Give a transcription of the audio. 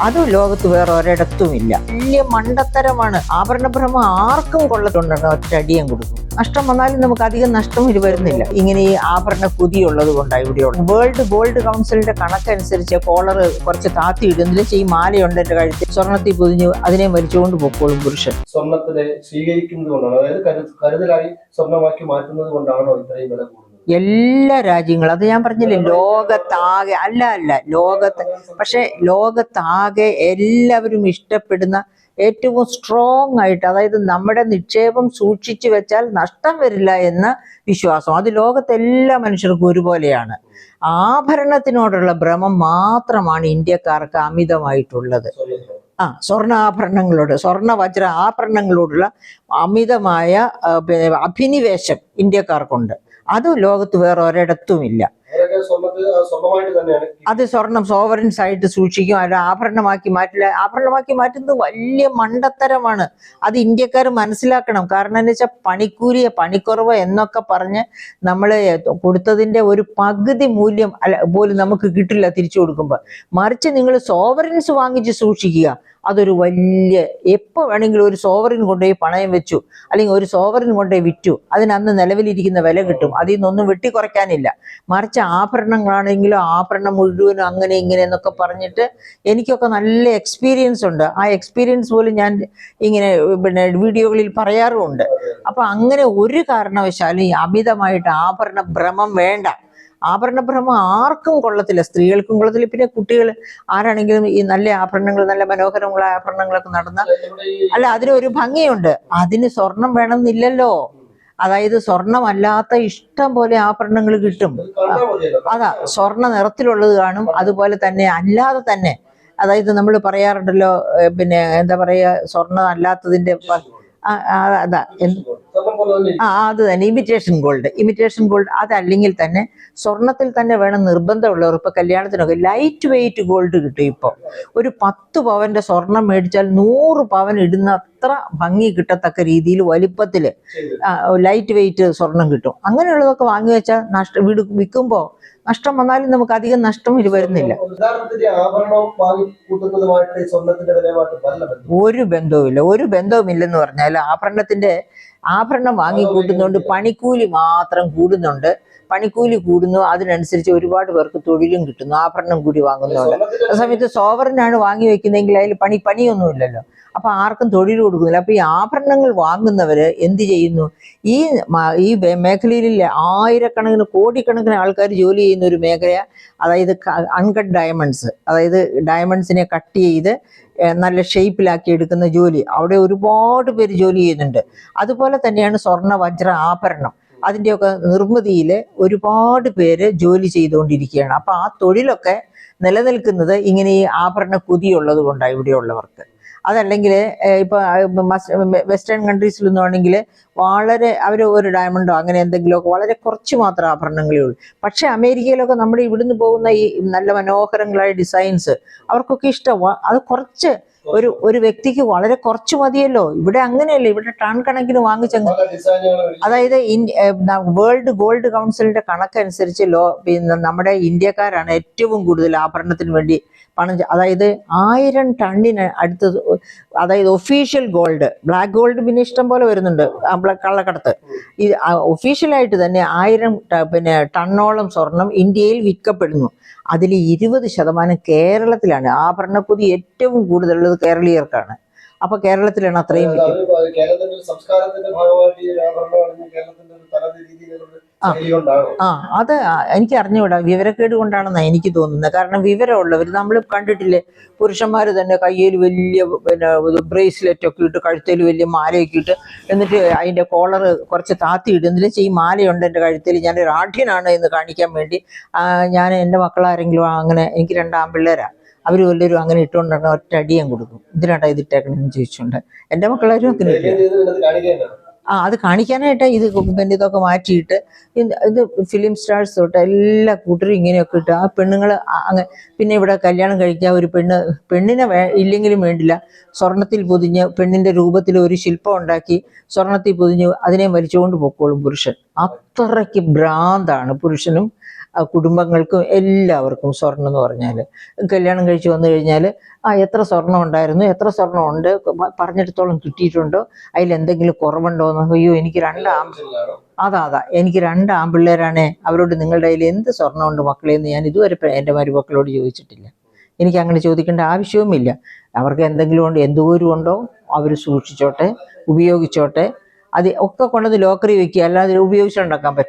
അത് ലോകത്ത് വേറെ ഒരിടത്തും ഇല്ല വലിയ മണ്ടത്തരമാണ്. ആഭരണഭ്രമം ആർക്കും കൊള്ളത്തുണ്ടെന്ന് ഒറ്റയടിയും കൊടുക്കും. നഷ്ടം വന്നാലും നമുക്ക് അധികം നഷ്ടം ഇത് വരുന്നില്ല. ഇങ്ങനെ ഈ ആഭരണ കുതിയുള്ളത് കൊണ്ടാണ് ഇവിടെയുള്ള. വേൾഡ് ഗോൾഡ് കൗൺസിലിന്റെ കണക്കനുസരിച്ച് കോളർ കുറച്ച് താത്തി ഇടുന്നില്ല ഈ മാലയുണ്ട് എന്റെ കഴുത്തിൽ. സ്വർണത്തിൽ പൊതിഞ്ഞ് അതിനെ വലിച്ചുകൊണ്ട് പൊക്കോളും പുരുഷൻ. സ്വർണത്തിനെ സ്വീകരിക്കുന്നത് കൊണ്ടാണ്. അതായത് കരു- കരുതലായി സ്വർണമാക്കി മാറ്റുന്നത് കൊണ്ടാണോ ഇത്രയും വില എല്ലാ രാജ്യങ്ങളും അത് ഞാൻ പറഞ്ഞില്ലേ ലോകത്താകെ അല്ല അല്ല ലോകത്ത് പക്ഷെ ലോകത്താകെ എല്ലാവരും ഇഷ്ടപ്പെടുന്ന ഏറ്റവും സ്ട്രോങ് ആയിട്ട് അതായത് നമ്മുടെ നിക്ഷേപം സൂക്ഷിച്ചു വെച്ചാൽ നഷ്ടം വരില്ല എന്ന വിശ്വാസം. അത് ലോകത്തെ എല്ലാ മനുഷ്യർക്കും ഒരുപോലെയാണ്. ആഭരണത്തിനോടുള്ള ഭ്രമം മാത്രമാണ് ഇന്ത്യക്കാർക്ക് അമിതമായിട്ടുള്ളത്. ആ സ്വർണാഭരണങ്ങളോട് സ്വർണ വജ്ര ആഭരണങ്ങളോടുള്ള അമിതമായ അഭിനിവേശം ഇന്ത്യക്കാർക്കുണ്ട്. അത് ലോകത്ത് വേറെ ഒരിടത്തുമില്ല അത് സ്വർണം സോവറൻസ് ആയിട്ട് സൂക്ഷിക്കും അല്ല ആഭരണമാക്കി മാറ്റില്ല. ആഭരണമാക്കി മാറ്റുന്നത് വലിയ മണ്ടത്തരമാണ്. അത് ഇന്ത്യക്കാർ മനസ്സിലാക്കണം. കാരണം എന്ന് വെച്ചാൽ പണിക്കൂലിയ പണിക്കുറവ് എന്നൊക്കെ പറഞ്ഞ് നമ്മൾ കൊടുത്തതിന്റെ ഒരു പകുതി മൂല്യം അല്ല പോലും നമുക്ക് കിട്ടില്ല തിരിച്ചു കൊടുക്കുമ്പോൾ മറിച്ച് നിങ്ങൾ സോവറൻസ് വാങ്ങിച്ച് സൂക്ഷിക്കുക. അതൊരു വലിയ എപ്പോൾ വേണമെങ്കിലും ഒരു സോവറിൻ കൊണ്ടുപോയി പണയം വെച്ചു അല്ലെങ്കിൽ ഒരു സോവറിൻ കൊണ്ടുപോയി വിറ്റു അതിനന്ന് നിലവിലിരിക്കുന്ന വില കിട്ടും. അതിൽ നിന്നൊന്നും വെട്ടിക്കുറയ്ക്കാനില്ല. മറിച്ച് ആഭരണങ്ങളാണെങ്കിലും ആഭരണം മുഴുവനും അങ്ങനെ ഇങ്ങനെ എന്നൊക്കെ പറഞ്ഞിട്ട് എനിക്കൊക്കെ നല്ല എക്സ്പീരിയൻസ് ഉണ്ട്. ആ എക്സ്പീരിയൻസ് പോലും ഞാൻ ഇങ്ങനെ പിന്നെ വീഡിയോകളിൽ പറയാറുമുണ്ട്. അപ്പൊ അങ്ങനെ ഒരു കാരണവശാലും അമിതമായിട്ട് ആഭരണ ഭ്രമം വേണ്ട. ആഭരണ ഭ്രമം ആർക്കും കൊള്ളത്തില്ല. സ്ത്രീകൾക്കും കൊള്ളത്തില്ല. പിന്നെ കുട്ടികൾ ആരാണെങ്കിലും ഈ നല്ല ആഭരണങ്ങൾ നല്ല മനോഹരമുള്ള ആഭരണങ്ങളൊക്കെ നടന്ന അല്ല അതിന് അതിനൊരു ഭംഗിയുണ്ട്. അതിന് സ്വർണം വേണമെന്നില്ലല്ലോ. അതായത് സ്വർണമല്ലാത്ത ഇഷ്ടം പോലെ ആഭരണങ്ങൾ കിട്ടും. അതാ സ്വർണ നിറത്തിലുള്ളത് കാണും. അതുപോലെ തന്നെ അല്ലാതെ തന്നെ അതായത് നമ്മൾ പറയാറുണ്ടല്ലോ പിന്നെ എന്താ പറയുക സ്വർണം അല്ലാത്തതിന്റെ അതാ ആ അത് തന്നെ. ഇമിറ്റേഷൻ ഗോൾഡ് ഇമിറ്റേഷൻ ഗോൾഡ് അതല്ലെങ്കിൽ തന്നെ സ്വർണത്തിൽ തന്നെ വേണം നിർബന്ധമുള്ളവർ ഇപ്പൊ കല്യാണത്തിനൊക്കെ ലൈറ്റ് വെയിറ്റ് ഗോൾഡ് കിട്ടും ഇപ്പോൾ ഒരു പത്ത് പവന്റെ സ്വർണം മേടിച്ചാൽ നൂറ് പവൻ ഇടുന്ന അത്ര ഭംഗി കിട്ടത്തക്ക രീതിയിൽ വലിപ്പത്തിൽ ലൈറ്റ് വെയിറ്റ് സ്വർണം കിട്ടും. അങ്ങനെയുള്ളതൊക്കെ വാങ്ങി വെച്ചാൽ നഷ്ട വീട് വിൽക്കുമ്പോൾ നഷ്ടം വന്നാലും നമുക്ക് അധികം നഷ്ടം ഇത് വരുന്നില്ല. ഒരു ബന്ധവുമില്ല. ഒരു ബന്ധവുമില്ലെന്ന് പറഞ്ഞാൽ ആഭരണത്തിന്റെ ആഭരണം വാങ്ങി കൂട്ടുന്നതുകൊണ്ട് പണിക്കൂലി മാത്രം കൂടുന്നുണ്ട്. പണിക്കൂലി കൂടുന്നു. അതിനനുസരിച്ച് ഒരുപാട് പേർക്ക് തൊഴിലും കിട്ടുന്നു. ആഭരണം കൂടി വാങ്ങുന്നുണ്ട് ആ സമയത്ത് സോവറിനാണ് വാങ്ങി വെക്കുന്നതെങ്കിൽ അതിൽ പണി പണിയൊന്നുമില്ലല്ലോ. അപ്പൊ ആർക്കും തൊഴിൽ കൊടുക്കുന്നില്ല. അപ്പൊ ഈ ആഭരണങ്ങൾ വാങ്ങുന്നവര് എന്ത് ചെയ്യുന്നു? ഈ ഈ മേഖലയിലെ ആയിരക്കണക്കിന് കോടിക്കണക്കിന് ആൾക്കാർ ജോലി ചെയ്യുന്ന ഒരു മേഖല അതായത് അൺകട്ട് ഡയമണ്ട്സ് അതായത് ഡയമണ്ട്സിനെ കട്ട് ചെയ്ത് നല്ല ഷേപ്പിലാക്കി എടുക്കുന്ന ജോലി. അവിടെ ഒരുപാട് പേര് ജോലി ചെയ്യുന്നുണ്ട്. അതുപോലെ തന്നെയാണ് സ്വർണ വജ്ര ആഭരണം. അതിന്റെയൊക്കെ നിർമ്മിതിയിൽ ഒരുപാട് പേര് ജോലി ചെയ്തുകൊണ്ടിരിക്കുകയാണ്. അപ്പൊ ആ തൊഴിലൊക്കെ നിലനിൽക്കുന്നത് ഇങ്ങനെ ഈ ആഭരണ കുതിയുള്ളത് കൊണ്ടാണ് ഇവിടെയുള്ളവർക്ക്. അതല്ലെങ്കിൽ ഇപ്പൊ വെസ്റ്റേൺ കൺട്രീസിലൊന്നും ആണെങ്കിൽ വളരെ അവർ ഒരു ഡയമണ്ടോ അങ്ങനെ എന്തെങ്കിലുമൊക്കെ വളരെ കുറച്ച് മാത്രം ആഭരണങ്ങളേ ഉള്ളൂ. പക്ഷെ അമേരിക്കയിലൊക്കെ നമ്മുടെ ഇവിടുന്ന് പോകുന്ന ഈ നല്ല മനോഹരങ്ങളായ ഡിസൈൻസ് അവർക്കൊക്കെ ഇഷ്ടമാണ് അത് കുറച്ച് ഒരു ഒരു വ്യക്തിക്ക് വളരെ കുറച്ച് മതിയല്ലോ. ഇവിടെ അങ്ങനെയല്ല? ഇവിടെ ടൺ കണക്കിന് വാങ്ങിച്ചങ്ങ് അതായത് വേൾഡ് ഗോൾഡ് കൗൺസിലിന്റെ കണക്കനുസരിച്ച് ലോ പിന്നെ നമ്മുടെ ഇന്ത്യക്കാരാണ് ഏറ്റവും കൂടുതൽ ആഭരണത്തിന് വേണ്ടി പണം അതായത് ആയിരം ടണ്ണിന് അടുത്ത് അതായത് ഒഫീഷ്യൽ ഗോൾഡ് ബ്ലാക്ക് ഗോൾഡ് പിന്നെ ഇഷ്ടം പോലെ വരുന്നുണ്ട് കള്ളക്കടത്ത്. ഇത് ഒഫീഷ്യലായിട്ട് തന്നെ ആയിരം പിന്നെ ടണ്ണോളം സ്വർണം ഇന്ത്യയിൽ വിൽക്കപ്പെടുന്നു. അതിൽ ഇരുപത് ശതമാനം കേരളത്തിലാണ് ആഭരണക്കുതി ഏറ്റവും കൂടുതലുള്ളത് കേരളീയർക്കാണ്. അപ്പൊ കേരളത്തിലാണ് അത്രയും ആ. അത് എനിക്ക് അറിഞ്ഞുകൂടാ. വിവരക്കേട് കൊണ്ടാണെന്നാണ് എനിക്ക് തോന്നുന്നത്. കാരണം വിവരമുള്ളവർ നമ്മൾ കണ്ടിട്ടില്ലേ പുരുഷന്മാർ തന്നെ കയ്യിൽ വലിയ പിന്നെ ബ്രേസ്ലെറ്റ് ഒക്കെ ഇട്ട് കഴുത്തിൽ വലിയ മാലയൊക്കെ ഇട്ട് എന്നിട്ട് അതിന്റെ കോളർ കുറച്ച് താത്തി ഇടും. എന്നിട്ട് ഈ മാലയുണ്ട് എന്റെ കഴുത്തിൽ ഞാൻ ഒരു ആഢ്യനാണ് എന്ന് കാണിക്കാൻ വേണ്ടി ഞാൻ എന്റെ മക്കളാരെങ്കിലും അങ്ങനെ എനിക്ക് രണ്ടാം ആൺപിള്ളേരാ. അവർ വല്ലവരും അങ്ങനെ ഇട്ടുകൊണ്ടാണ് ഒറ്റ അടിയും കൊടുക്കും. ഇതിനാട്ടാ ഇത് ഇട്ടേക്കണെന്ന് ചോദിച്ചുകൊണ്ട്. എന്റെ മക്കളാരും അങ്ങനെ ആ അത് കാണിക്കാനായിട്ട് ഇത് പിന്നെ ഇതൊക്കെ മാറ്റിയിട്ട് ഇത് ഫിലിം സ്റ്റാർസ് തൊട്ട് എല്ലാ കൂട്ടരും ഇങ്ങനെയൊക്കെ ഇട്ട് ആ പെണ്ണുങ്ങൾ അങ്ങ് പിന്നെ ഇവിടെ കല്യാണം കഴിക്കാൻ ഒരു പെണ്ണ് പെണ്ണിനെ ഇല്ലെങ്കിലും വേണ്ടില്ല. സ്വർണത്തിൽ പൊതിഞ്ഞ് പെണ്ണിന്റെ രൂപത്തിൽ ഒരു ശില്പം ഉണ്ടാക്കി സ്വർണത്തിൽ പൊതിഞ്ഞ് അതിനെ വലിച്ചുകൊണ്ട് പൊക്കോളും പുരുഷൻ. അത്രയ്ക്ക് ഭ്രാന്താണ് പുരുഷനും ആ കുടുംബങ്ങൾക്കും എല്ലാവർക്കും സ്വർണം എന്ന് പറഞ്ഞാൽ കല്യാണം കഴിച്ച് വന്നു കഴിഞ്ഞാൽ ആ എത്ര സ്വർണം ഉണ്ടായിരുന്നു? എത്ര സ്വർണം ഉണ്ട്? പറഞ്ഞിടത്തോളം കിട്ടിയിട്ടുണ്ടോ? അതിൽ എന്തെങ്കിലും കുറവുണ്ടോ? എന്ന് അയ്യോ എനിക്ക് രണ്ട് ആം അതാ അതാ. എനിക്ക് രണ്ട് ആൺപിള്ളേരാണേ. അവരോട് നിങ്ങളുടെ കയ്യിൽ എന്ത് സ്വർണമുണ്ട് മക്കളെ എന്ന് ഞാൻ ഇതുവരെ എന്റെ മരുമക്കളോട് ചോദിച്ചിട്ടില്ല. എനിക്ക് അങ്ങനെ ചോദിക്കേണ്ട ആവശ്യവുമില്ല. അവർക്ക് എന്തെങ്കിലും ഉണ്ട് എന്തോരും ഉണ്ടോ അവർ സൂക്ഷിച്ചോട്ടെ ഉപയോഗിച്ചോട്ടെ. അത് ഒക്കെ കൊണ്ടത് ലോക്കറി വെക്കുക. അല്ലാതെ ഉപയോഗിച്ചുണ്ടാക്കാൻ പറ്റും